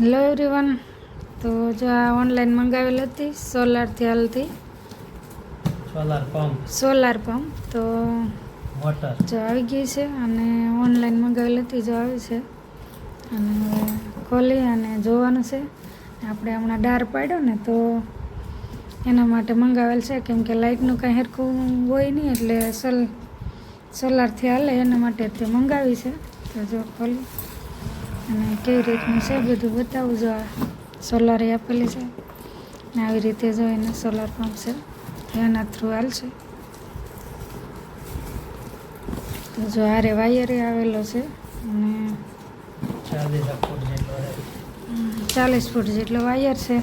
Hello everyone તો જો આ ઓનલાઈન મંગાવેલ હતી સોલારથી હાલતી સોલાર પંપ સોલાર પંપ તો મોટર જો આવી ગઈ છે અને ઓનલાઈન મંગાવેલ હતી જો આવી છે. અને હવે ખોલી અને જોવાનું છે. આપણે હમણાં ડાર પાડ્યો ને તો એના માટે મંગાવેલ છે. કેમ કે લાઇટનું કાંઈ હરખું હોય નહીં એટલે સોલ સોલારથી હાલે એના માટે તે મંગાવી છે. તો જો ખોલી. અને કેવી રીતનું છે બધું બતાવું જો આ સોલાર આપેલી છે. ને આવી રીતે જો એને સોલાર પંપ છે. એના થ્રુ હાલશે તો જો આરે વાયરે આવેલો છે. અને ચાલીસ ફૂટ જેટલો ચાલીસ ફૂટ જેટલો વાયર છે.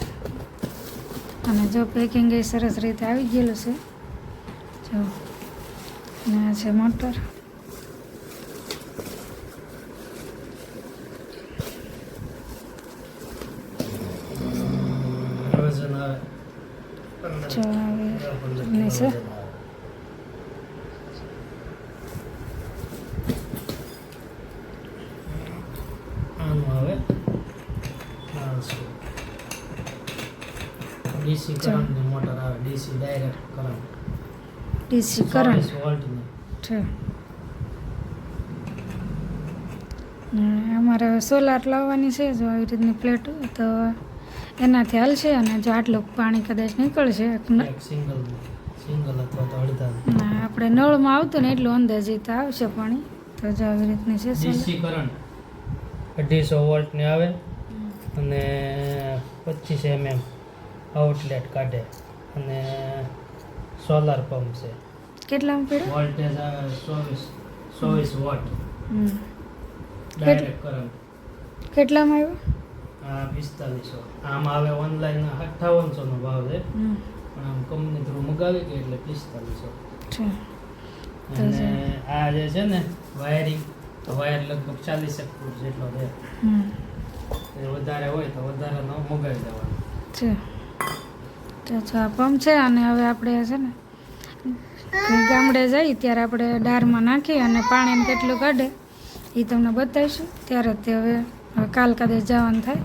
અને જો પેકિંગ એ સરસ રીતે આવી ગયેલું છે. જો અને આ છે મોટર વજન આવે કિલો છે ડીસી કરંટની મોટર આવે ડીસી ડાયરેક્ટ કરંટ. ડીસી ને. અમારે સોલાર લાવવાની છે જો આવી રીતની પ્લેટ તો એનાથી હલશે અને જો આટલું પાણી કદાચ નીકળશે તો આપણે નળમાં આવતું ને એટલું અંદાજિત આવશે પાણી. તો જો આવી રીતની છે કરંટ અઢીસો વોલ્ટની આવે અને પચીસ એમએમ આઉટલેટ કાઢે. અને સોલાર પંપ છે. કેટલામાં પડ્યું વોલ્ટેજ આવે ચોવીસ ચોવીસ વોટ. ડાયરેક્ટ કરંટ કેટલામાં આવ્યું? પિસ્તાલીસો. આમ આવે ઓનલાઈન અઠ્ઠાવનસોનો ભાવ છે. પણ આમ કંપની થ્રુ મગાવી ગઈ એટલે પિસ્તાલીસો. અને આ જે છે ને વાયરિંગ તો વાયર લગભગ ચાલીસ એક ફૂટ જેટલો છે. એ વધારે હોય તો વધારેનો મગાવી દેવાનો. છે. તો પંપ છે અને હવે આપણે છે ને ગામડે જઈ ત્યારે આપણે ડારમાં નાખી અને પાણીને કેટલું કાઢે એ તમને બતાવીશું. ત્યારે તે હવે હવે કાલ કદાચ જવાનું થાય.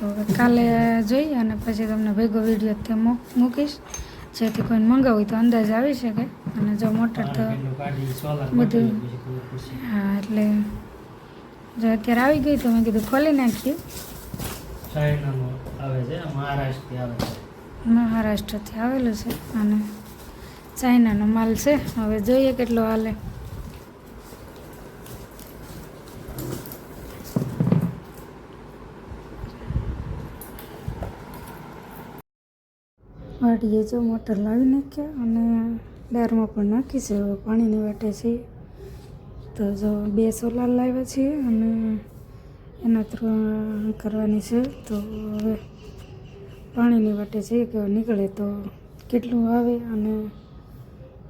તો હવે કાલે જોઈએ અને પછી તમને ભેગો વીડિયો તે મૂક- મૂકીશ. જેથી કોઈને મંગાવવું હોય તો અંદાજ આવી શકે. અને જો મોટર તો બધું. હા એટલે જો અત્યારે આવી ગઈ તો મેં કીધું ખોલી નાખીએ. મહારાષ્ટ્રથી આવેલું છે અને ચાઇનાનો માલ છે. હવે જોઈએ કેટલો હાલે. વાડીએ જો મોટર લાવી નાખ્યા અને દારમાં પણ નાખી છે. હવે પાણીની વાટે છે. તો જો બે સોલાર લાવ્યા છીએ અને એના થ્રુ કરવાની છે. તો હવે પાણીની વાટે છે કે નીકળે તો કેટલું આવે અને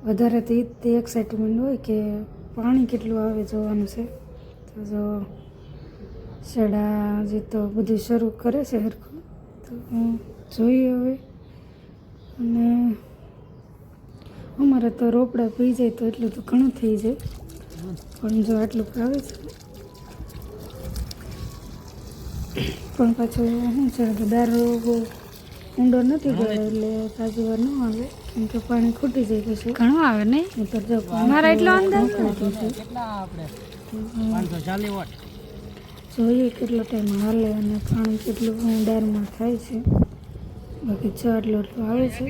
વધારે તો તે એક્સાઇટમેન્ટ હોય કે પાણી કેટલું આવે જોવાનું છે. તો જો શેડા જે તો બધું શરૂ કરે છે હરખું. તો જોઈએ હવે અને અમારે તો રોપડા પી જાય તો એટલું તો ઘણું થઈ જાય. પણ જો આટલું આવે છે. પણ પાછું શું છે કે દારૂ બહુ ઊંડો નથી ગયો એટલે તાજી વાર ન આવે. કેમ કે પાણી ખૂટી જાય પછી. ઘણું આવે નહીં તો જો મારા એટલો અંદાજ જોઈએ કેટલો ટાઈમ હાલે અને પાણી કેટલું દારમાં થાય છે. બાકી છ આટલું એટલું આવે છે.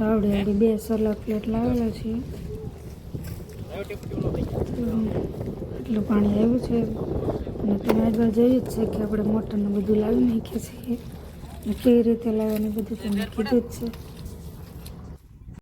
આવડી આવડી બે સોલાર પ્લેટ લાવેલા છે એટલું પાણી આવ્યું છે. અને તમે આગળ જોયું જ છે કે આપણે મોટરને બધું લાવી નાખીએ છીએ. કઈ રીતે લાવવાની બધું તમને કીધું જ છે.